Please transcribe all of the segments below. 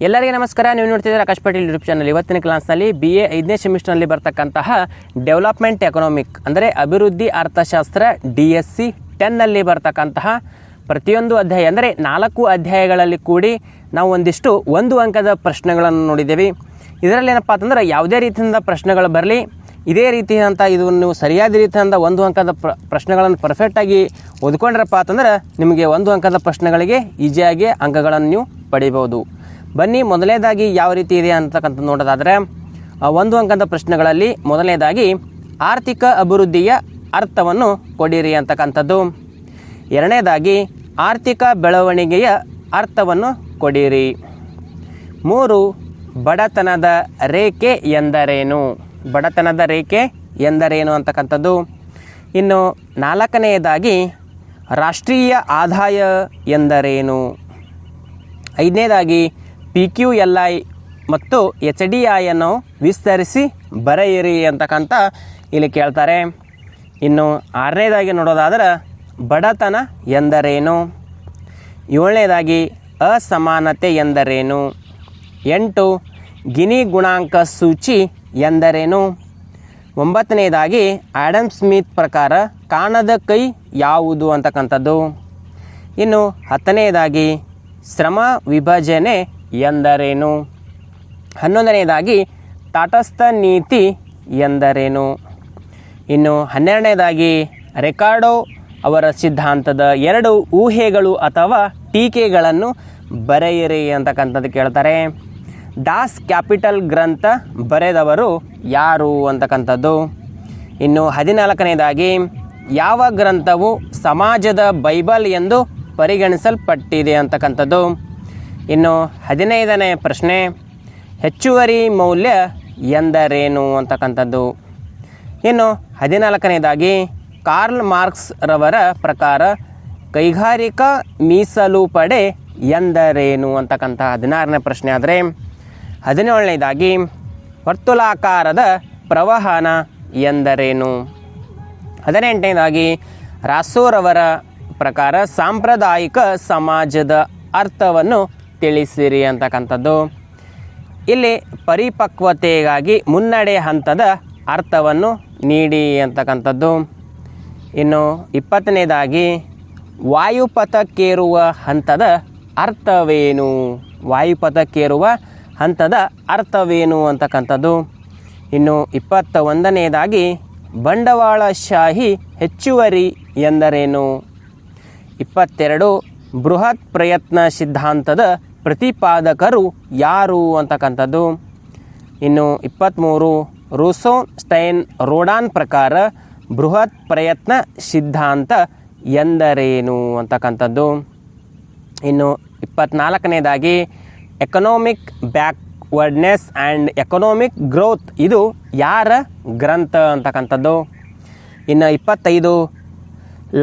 ಎಲ್ಲರಿಗೂ ನಮಸ್ಕಾರ. ನೀವು ನೋಡ್ತಿದ್ದೀರಾ ಆಕಾಶ್ ಪಟೇಲ್ ಯೂಟ್ಯೂಬ್ ಚಾನಲ್. ಇವತ್ತಿನ ಕ್ಲಾಸ್ನಲ್ಲಿ ಬಿ ಎ ಐದನೇ ಸೆಮಿಸ್ಟರ್ನಲ್ಲಿ ಬರ್ತಕ್ಕಂತಹ ಡೆವಲಪ್ಮೆಂಟ್ ಎಕನಾಮಿಕ್ ಅಂದರೆ ಅಭಿವೃದ್ಧಿ ಅರ್ಥಶಾಸ್ತ್ರ ಡಿ ಎಸ್ ಸಿ ಟೆನ್ನಲ್ಲಿ ಬರ್ತಕ್ಕಂತಹ ಪ್ರತಿಯೊಂದು ಅಧ್ಯಾಯ, ಅಂದರೆ ನಾಲ್ಕು ಅಧ್ಯಾಯಗಳಲ್ಲಿ ಕೂಡಿ ನಾವು ಒಂದಿಷ್ಟು ಒಂದು ಅಂಕದ ಪ್ರಶ್ನೆಗಳನ್ನು ನೋಡಿದ್ದೇವೆ. ಇದರಲ್ಲಿ ಏನಪ್ಪ ಅಂತಂದ್ರೆ ಯಾವುದೇ ರೀತಿಯಿಂದ ಪ್ರಶ್ನೆಗಳು ಬರಲಿ, ಇದೇ ರೀತಿಯಂಥ ಇದು ನೀವು ಸರಿಯಾದ ರೀತಿಯಿಂದ ಒಂದು ಅಂಕದ ಪ್ರ, ಪ್ರಶ್ನೆಗಳನ್ನು ಪರ್ಫೆಕ್ಟಾಗಿ ಓದ್ಕೊಂಡ್ರಪ್ಪ ಅಂತಂದ್ರೆ ನಿಮಗೆ ಒಂದು ಅಂಕದ ಪ್ರಶ್ನೆಗಳಿಗೆ ಈಸಿಯಾಗಿ ಅಂಕಗಳನ್ನು ನೀವು ಪಡಿಬೋದು ಬನ್ನಿ ಮೊದಲನೇದಾಗಿ ಯಾವ ರೀತಿ ಇದೆ ಅಂತಕ್ಕಂಥ ನೋಡೋದಾದರೆ ಒಂದು ಅಂಕದ ಪ್ರಶ್ನೆಗಳಲ್ಲಿ ಮೊದಲನೇದಾಗಿ ಆರ್ಥಿಕ ಅಭಿವೃದ್ಧಿಯ ಅರ್ಥವನ್ನು ಕೊಡಿರಿ ಅಂತಕ್ಕಂಥದ್ದು. ಎರಡನೇದಾಗಿ ಆರ್ಥಿಕ ಬೆಳವಣಿಗೆಯ ಅರ್ಥವನ್ನು ಕೊಡಿರಿ. ಮೂರು, ಬಡತನದ ರೇಖೆ ಎಂದರೇನು? ಬಡತನದ ರೇಖೆ ಎಂದರೇನು ಅಂತಕ್ಕಂಥದ್ದು? ಇನ್ನು ನಾಲ್ಕನೆಯದಾಗಿ ರಾಷ್ಟ್ರೀಯ ಆದಾಯ ಎಂದರೇನು? ಐದನೇದಾಗಿ ಪಿ ಕ್ಯೂ ಎಲ್ ಐ ಮತ್ತು ಎಚ್ ಡಿ ಐಯನ್ನು ವಿಸ್ತರಿಸಿ ಬರೆಯಿರಿ ಅಂತಕ್ಕಂಥ ಇಲ್ಲಿ ಕೇಳ್ತಾರೆ. ಇನ್ನು ಆರನೇದಾಗಿ ನೋಡೋದಾದ್ರೆ ಬಡತನ ಎಂದರೇನು? ಏಳನೇದಾಗಿ ಅಸಮಾನತೆ ಎಂದರೇನು? ಎಂಟು, ಗಿನಿ ಗುಣಾಂಕ ಸೂಚಿ ಎಂದರೇನು? ಒಂಬತ್ತನೇದಾಗಿ ಆ್ಯಡಮ್ ಸ್ಮಿತ್ ಪ್ರಕಾರ ಕಾಣದ ಕೈ ಯಾವುದು ಅಂತಕ್ಕಂಥದ್ದು. ಇನ್ನು ಹತ್ತನೇದಾಗಿ ಶ್ರಮ ವಿಭಜನೆ ಎಂದರೇನು? ಹನ್ನೊಂದನೆಯದಾಗಿ, ತಟಸ್ಥ ನೀತಿ ಎಂದರೇನು? ಇನ್ನು ಹನ್ನೆರಡನೇದಾಗಿ ರೆಕಾರ್ಡೊ ಅವರ ಸಿದ್ಧಾಂತದ ಎರಡು ಊಹೆಗಳು ಅಥವಾ ಟೀಕೆಗಳನ್ನು ಬರೆಯಿರಿ ಅಂತಕ್ಕಂಥದ್ದು ಕೇಳ್ತಾರೆ. ದಾಸ್ ಕ್ಯಾಪಿಟಲ್ ಗ್ರಂಥ ಬರೆದವರು ಯಾರು ಅಂತಕ್ಕಂಥದ್ದು? ಇನ್ನು ಹದಿನಾಲ್ಕನೇದಾಗಿ ಯಾವ ಗ್ರಂಥವು ಸಮಾಜದ ಬೈಬಲ್ ಎಂದು ಪರಿಗಣಿಸಲ್ಪಟ್ಟಿದೆ ಅಂತಕ್ಕಂಥದ್ದು? ಇನ್ನು ಹದಿನೈದನೇ ಪ್ರಶ್ನೆ, ಹೆಚ್ಚುವರಿ ಮೌಲ್ಯ ಎಂದರೇನು ಅಂತಕ್ಕಂಥದ್ದು? ಇನ್ನು ಹದಿನಾಲ್ಕನೇದಾಗಿ, ಕಾರ್ಲ್ ಮಾರ್ಕ್ಸ್ ರವರ ಪ್ರಕಾರ ಕೈಗಾರಿಕಾ ಮೀಸಲು ಪಡೆ ಎಂದರೇನು ಅಂತಕ್ಕಂಥ ಹದಿನಾರನೇ ಪ್ರಶ್ನೆ ಆದರೆ, ಹದಿನೇಳನೇದಾಗಿ, ವರ್ತುಲಾಕಾರದ ಪ್ರವಹನ ಎಂದರೇನು? ಹದಿನೆಂಟನೇದಾಗಿ, ರಾಸೋರವರ ಪ್ರಕಾರ ಸಾಂಪ್ರದಾಯಿಕ ಸಮಾಜದ ಅರ್ಥವನ್ನು ತಿಳಿಸಿರಿ ಅಂತಕ್ಕಂಥದ್ದು. ಇಲ್ಲಿ ಪರಿಪಕ್ವತೆಗಾಗಿ ಮುನ್ನಡೆ ಹಂತದ ಅರ್ಥವನ್ನು ನೀಡಿ ಅಂತಕ್ಕಂಥದ್ದು. ಇನ್ನು ಇಪ್ಪತ್ತನೇದಾಗಿ, ವಾಯುಪಥಕ್ಕೇರುವ ಹಂತದ ಅರ್ಥವೇನು? ವಾಯುಪಥಕ್ಕೇರುವ ಹಂತದ ಅರ್ಥವೇನು ಅಂತಕ್ಕಂಥದ್ದು. ಇನ್ನು ಇಪ್ಪತ್ತ ಒಂದನೇದಾಗಿ ಬಂಡವಾಳಶಾಹಿ ಹೆಚ್ಚುವರಿ ಎಂದರೇನು? ಇಪ್ಪತ್ತೆರಡು, ಬೃಹತ್ ಪ್ರಯತ್ನ ಸಿದ್ಧಾಂತದ ಪ್ರತಿಪಾದಕರು ಯಾರು ಅಂತಕ್ಕಂಥದ್ದು? ಇನ್ನು ಇಪ್ಪತ್ತ್ಮೂರು ರೂಸೋ ಸ್ಟೈನ್ ರೋಡಾನ್ ಪ್ರಕಾರ ಬೃಹತ್ ಪ್ರಯತ್ನ ಸಿದ್ಧಾಂತ ಎಂದರೇನು ಅಂತಕ್ಕಂಥದ್ದು? ಇನ್ನು ಇಪ್ಪತ್ನಾಲ್ಕನೇದಾಗಿ economic backwardness and economic growth ಇದು ಯಾರ ಗ್ರಂಥ ಅಂತಕ್ಕಂಥದ್ದು? ಇನ್ನು ಇಪ್ಪತ್ತೈದು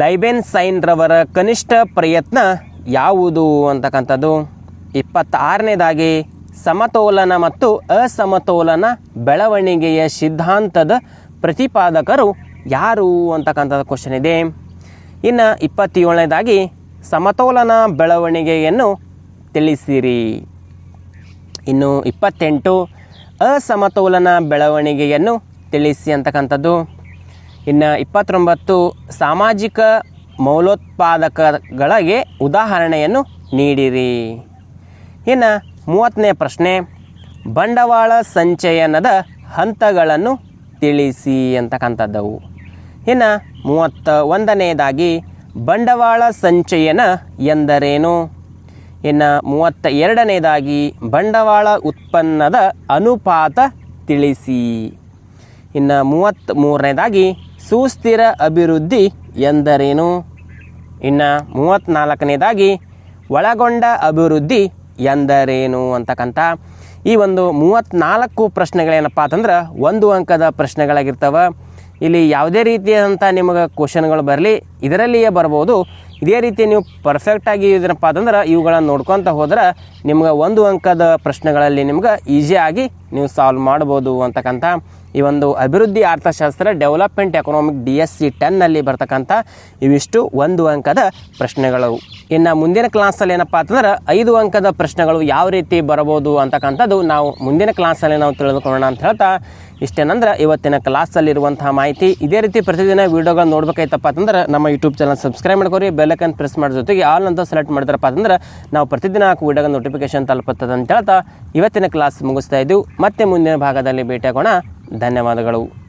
ಲೈಬೆನ್ ಸೈನ್ರವರ ಕನಿಷ್ಠ ಪ್ರಯತ್ನ ಯಾವುದು ಅಂತಕ್ಕಂಥದ್ದು? ಇಪ್ಪತ್ತಾರನೇದಾಗಿ ಸಮತೋಲನ ಮತ್ತು ಅಸಮತೋಲನ ಬೆಳವಣಿಗೆಯ ಸಿದ್ಧಾಂತದ ಪ್ರತಿಪಾದಕರು ಯಾರು ಅಂತಕ್ಕಂಥದ್ದು ಕ್ವಶನ್ ಇದೆ. ಇನ್ನು ಇಪ್ಪತ್ತೇಳನೇದಾಗಿ ಸಮತೋಲನ ಬೆಳವಣಿಗೆಯನ್ನು ತಿಳಿಸಿರಿ. ಇನ್ನು ಇಪ್ಪತ್ತೆಂಟು, ಅಸಮತೋಲನ ಬೆಳವಣಿಗೆಯನ್ನು ತಿಳಿಸಿ ಅಂತಕ್ಕಂಥದ್ದು. ಇನ್ನು ಇಪ್ಪತ್ತೊಂಬತ್ತು, ಸಾಮಾಜಿಕ ಮೌಲೋತ್ಪಾದಕಗಳಿಗೆ ಉದಾಹರಣೆಯನ್ನು ನೀಡಿರಿ. ಇನ್ನು ಮೂವತ್ತನೇ ಪ್ರಶ್ನೆ, ಬಂಡವಾಳ ಸಂಚಯನದ ಹಂತಗಳನ್ನು ತಿಳಿಸಿ ಅಂತಕ್ಕಂಥದ್ದವು. ಇನ್ನು ಮೂವತ್ತ ಒಂದನೆಯದಾಗಿ ಬಂಡವಾಳ ಸಂಚಯನ ಎಂದರೇನು? ಇನ್ನು ಮೂವತ್ತ ಎರಡನೇದಾಗಿ, ಬಂಡವಾಳ ಉತ್ಪನ್ನದ ಅನುಪಾತ ತಿಳಿಸಿ. ಇನ್ನು ಮೂವತ್ತ್ ಮೂರನೇದಾಗಿ, ಸುಸ್ಥಿರ ಅಭಿವೃದ್ಧಿ ಎಂದರೇನು? ಇನ್ನು ಮೂವತ್ತ್ನಾಲ್ಕನೇದಾಗಿ ಒಳಗೊಂಡ ಅಭಿವೃದ್ಧಿ ಎಂದರೇನು ಅಂತಕ್ಕಂಥ ಈ ಒಂದು ಮೂವತ್ತ್ನಾಲ್ಕು ಪ್ರಶ್ನೆಗಳೇನಪ್ಪ ಅಂತಂದ್ರೆ ಒಂದು ಅಂಕದ ಪ್ರಶ್ನೆಗಳಾಗಿರ್ತವೆ. ಇಲ್ಲಿ ಯಾವುದೇ ರೀತಿಯಾದಂಥ ನಿಮಗೆ ಕ್ವಶನ್ಗಳು ಬರಲಿ, ಇದರಲ್ಲಿಯೇ ಬರ್ಬೋದು. ಇದೇ ರೀತಿ ನೀವು ಪರ್ಫೆಕ್ಟಾಗಿ ಇದನ್ನಪ್ಪ ಅಂತಂದ್ರೆ ಇವುಗಳನ್ನು ನೋಡ್ಕೊತ ಹೋದ್ರೆ ನಿಮ್ಗೆ ಒಂದು ಅಂಕದ ಪ್ರಶ್ನೆಗಳಲ್ಲಿ ನಿಮ್ಗೆ ಈಸಿಯಾಗಿ ನೀವು ಸಾಲ್ವ್ ಮಾಡ್ಬೋದು ಅಂತಕ್ಕಂಥ ಈ ಒಂದು ಅಭಿವೃದ್ಧಿ ಅರ್ಥಶಾಸ್ತ್ರ development economic D S C ಟೆನ್ನಲ್ಲಿ ಬರ್ತಕ್ಕಂಥ ಇವಿಷ್ಟು ಒಂದು ಅಂಕದ ಪ್ರಶ್ನೆಗಳು. ಇನ್ನು ಮುಂದಿನ ಕ್ಲಾಸಲ್ಲಿ ಏನಪ್ಪ ಅಂತಂದ್ರೆ ಐದು ಅಂಕದ ಪ್ರಶ್ನೆಗಳು ಯಾವ ರೀತಿ ಬರಬಹುದು ಅಂತಕ್ಕಂಥದ್ದು ನಾವು ಮುಂದಿನ ಕ್ಲಾಸಲ್ಲಿ ನಾವು ತಿಳಿದುಕೊಳ್ಳೋಣ ಅಂತ ಹೇಳ್ತಾ ಇಷ್ಟೇನಂದ್ರೆ ಇವತ್ತಿನ ಕ್ಲಾಸಲ್ಲಿರುವಂತಹ ಮಾಹಿತಿ. ಇದೇ ರೀತಿ ಪ್ರತಿದಿನ ವೀಡಿಯೋಗಳು ನೋಡ್ಬೇಕಾಯ್ತಪ್ಪ ಅಂತಂದ್ರೆ ನಮ್ಮ ಯೂಟ್ಯೂಬ್ ಚಾನಲ್ ಸಬ್ಸ್ಕ್ರೈಬ್ ಮಾಡ್ಕೊರಿ ಬೆಲ್ಲೈಕನ್ ಪ್ರೆಸ್ ಮಾಡೋ ಜೊತೆಗೆ ಆಲ್ ಅಂತ ಸೆಲೆಕ್ಟ್ ಮಾಡಿದ್ರಪ್ಪ ಅಂತಂದ್ರೆ ನಾವು ಪ್ರತಿದಿನ ಹಾಕೋ ವೀಡಿಯೋಗಳ ನೋಟಿಫಿಕೇಶನ್ ತಲುಪುತ್ತದೆ ಅಂತ ಹೇಳ್ತಾ ಇವತ್ತಿನ ಕ್ಲಾಸ್ ಮುಗಿಸ್ತಾ ಇದ್ದೀವಿ. ಮತ್ತೆ ಮುಂದಿನ ಭಾಗದಲ್ಲಿ ಭೇಟಿಯಾಗೋಣ. ಧನ್ಯವಾದಗಳು.